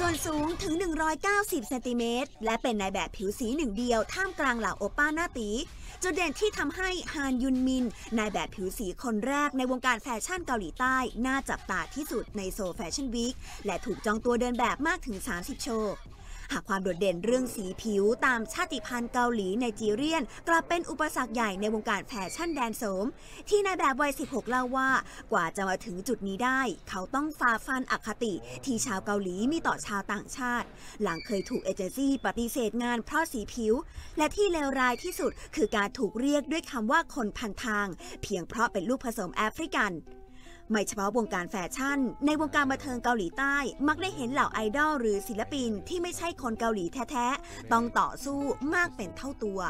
ส่วนสูงถึง 190 เซนติเมตร และเป็นนายแบบผิวสีหนึ่งเดียว ท่ามกลางเหล่าโอป้าหน้าตี จุดเด่นที่ทำให้ฮานยุนมิน นายแบบผิวสีคนแรกในวงการแฟชั่นเกาหลีใต้ น่าจับตาที่สุดในโซแฟชั่นวีคและถูกจองตัวเดินแบบมากถึง 30 โชว์ หากความโดดเด่นเรื่องสีผิวตามชาติพันธุ์เกาหลีในจีเรียน กลับเป็นอุปสรรคใหญ่ในวงการแฟชั่นแดนโสม ที่นายแบบวัย 16 เล่าว่า กว่าจะมาถึงจุดนี้ได้ เขาต้องฝ่าฟันอคติที่ชาวเกาหลีมีต่อชาวต่างชาติ หลังเคยถูกเอเจนซี่ปฏิเสธงานเพราะสีผิว และที่เลวร้ายที่สุดคือการถูกเรียกด้วยคำว่าคนพันทาง เพียงเพราะเป็นลูกผสมแอฟริกัน ไม่เฉพาะวงการแฟชั่น ในวงการบันเทิงเกาหลีใต้ มักได้เห็นเหล่าไอดอลหรือศิลปินที่ไม่ใช่คนเกาหลีแท้ๆ ต้องต่อสู้มากเป็นเท่าตัว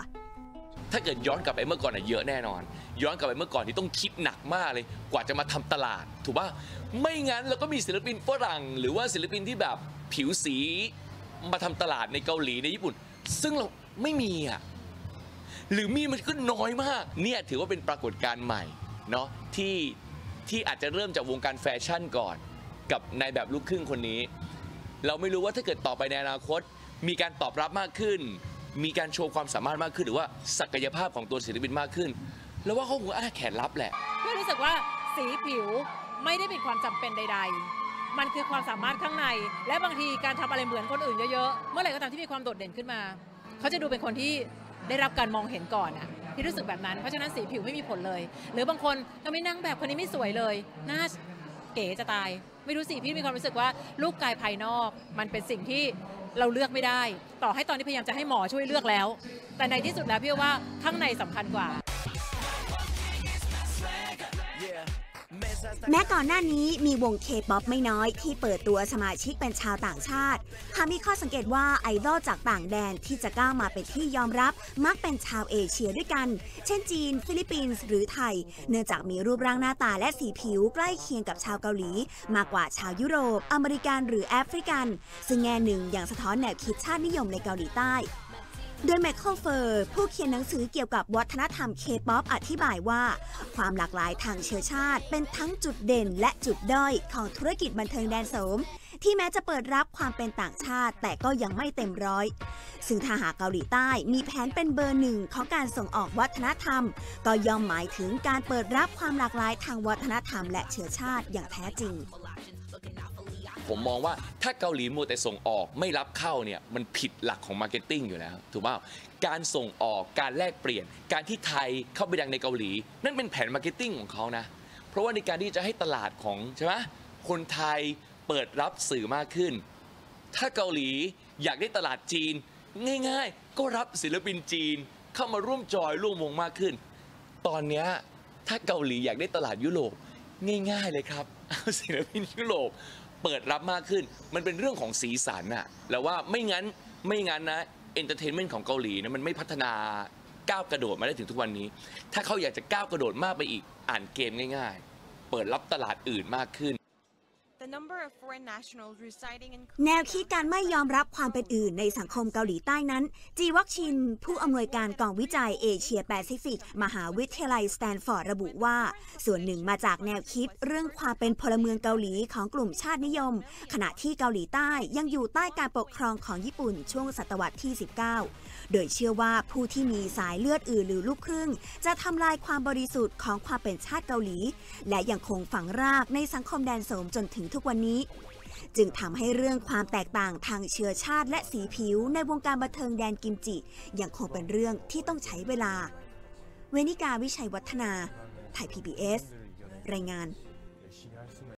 ถ้าเกิดย้อนกลับไปเมื่อก่อนอะเยอะแน่นอน ย้อนกลับไปเมื่อก่อนที่ต้องคิดหนักมากเลย กว่าจะมาทำตลาด ถูกป่ะไม่งั้นเราก็มีศิลปินฝรั่ง หรือว่าศิลปินที่แบบผิวสี มาทำตลาดในเกาหลีในญี่ปุ่น ซึ่งเราไม่มีอะหรือมีมันก็น้อยมาก เนี่ยถือว่าเป็นปรากฏการณ์ใหม่เนาะที่ ที่อาจจะเริ่มจากวงการแฟชั่นก่อน กับนายแบบลูกครึ่งคนนี้ เราไม่รู้ว่าถ้าเกิดต่อไปในอนาคต มีการตอบรับมากขึ้น มีการโชว์ความสามารถมากขึ้น หรือว่าศักยภาพของตัวศิลปินมากขึ้น แล้วว่าเขาคงอาแขนรับแหละเพื่อรู้สึกว่าสีผิวไม่ได้เป็นความจำเป็นใด ๆ มันคือความสามารถข้างใน และบางทีการทำอะไรเหมือนคนอื่นเยอะๆ เมื่อไหร่ก็ตามที่มีความโดดเด่นขึ้นมา เขาจะดูเป็นคนที่ได้รับการมองเห็นก่อนอะ ที่รู้สึกแบบนั้น เพราะฉะนั้นสีผิวไม่มีผลเลย หรือบางคนทำไมนั่งแบบคนนี้ไม่สวยเลยหน้าเก๋จะตาย ไม่รู้สิพี่มีความรู้สึกว่ารูปกายภายนอก มันเป็นสิ่งที่เราเลือกไม่ได้ ต่อให้ตอนนี้พยายามจะให้หมอช่วยเลือกแล้ว แต่ในที่สุดแล้วพี่ว่าข้างในสำคัญกว่า แม้ก่อนหน้านี้มีวงเคป๊อปไม่น้อยที่เปิดตัวสมาชิกเป็นชาวต่างชาติ หากมีข้อสังเกตว่าไอดอลจากต่างแดนที่จะก้าวมาเป็นที่ยอมรับ มักเป็นชาวเอเชียด้วยกัน เช่นจีน ฟิลิปปินส์หรือไทย เนื่องจากมีรูปร่างหน้าตาและสีผิวใกล้เคียงกับชาวเกาหลี มากกว่าชาวยุโรป อเมริกันหรือแอฟริกัน ซึ่งแง่หนึ่งอย่างสะท้อนแนวคิดชาตินิยมในเกาหลีใต้ โดยแมคเคิลเฟอร์ผู้เขียนหนังสือเกี่ยวกับวัฒนธรรมเคป๊อปอธิบายว่า ความหลากหลายทางเชื้อชาติ เป็นทั้งจุดเด่นและจุดด้อยของธุรกิจบันเทิงแดนโสม ที่แม้จะเปิดรับความเป็นต่างชาติ แต่ก็ยังไม่เต็มร้อย ซึ่งถ้าหากเกาหลีใต้มีแผนเป็นเบอร์หนึ่งของการส่งออกวัฒนธรรม ก็ย่อมหมายถึงการเปิดรับความหลากหลายทางวัฒนธรรมและเชื้อชาติอย่างแท้จริง ผมมองว่าถ้าเกาหลีมัวแต่ส่งออกไม่รับเข้าเนี่ยมันผิดหลักของมาร์เก็ตติ้งอยู่แล้ว ถูกป่ะการส่งออกการแลกเปลี่ยน การที่ไทยเข้าไปดังในเกาหลี นั่นเป็นแผนมาร์เก็ตติ้งของเขานะ เพราะว่าในการที่จะให้ตลาดของใช่ไหมคนไทยเปิดรับสื่อมากขึ้น ถ้าเกาหลีอยากได้ตลาดจีน ง่ายๆ ก็รับศิลปินจีนเข้ามาร่วมจอยร่วมวงมากขึ้น ตอนนี้ถ้าเกาหลีอยากได้ตลาดยุโรปง่ายๆเลยครับเอาศิลปินยุโรป เปิดรับมากขึ้น มันเป็นเรื่องของสีสันอะแล้วว่าไม่งั้นไม่งั้นนะเอนเตอร์เทนเมนต์ของเกาหลีนะมันไม่พัฒนาก้าวกระโดดมาได้ถึงทุกวันนี้ ถ้าเขาอยากจะก้าวกระโดดมากไปอีกอ่านเกมง่าย ๆ เปิดรับตลาดอื่นมากขึ้น แนวคิดการไม่ยอมรับความเป็นอื่นในสังคมเกาหลีใต้นั้น จีวัคชิน ผู้อำนวยการกองวิจัยเอเชียแปซิฟิก มหาวิทยาลัยสแตนฟอร์ดระบุว่า ส่วนหนึ่งมาจากแนวคิดเรื่องความเป็นพลเมืองเกาหลีของกลุ่มชาตินิยม ขณะที่เกาหลีใต้ยังอยู่ใต้การปกครองของญี่ปุ่นช่วงศตวรรษที่ 19 โดยเชื่อว่าผู้ที่มีสายเลือดอื่นหรือลูกครึ่ง จะทำลายความบริสุทธิ์ของความเป็นชาติเกาหลี และยังคงฝังรากในสังคมแดนโสมจนถึงทุกวันนี้ จึงทำให้เรื่องความแตกต่างทางเชื้อชาติและสีผิวในวงการบันเทิงแดนกิมจิยังคงเป็นเรื่องที่ต้องใช้เวลา เวนิกาวิชัยวัฒนา ไทย PBS รายงาน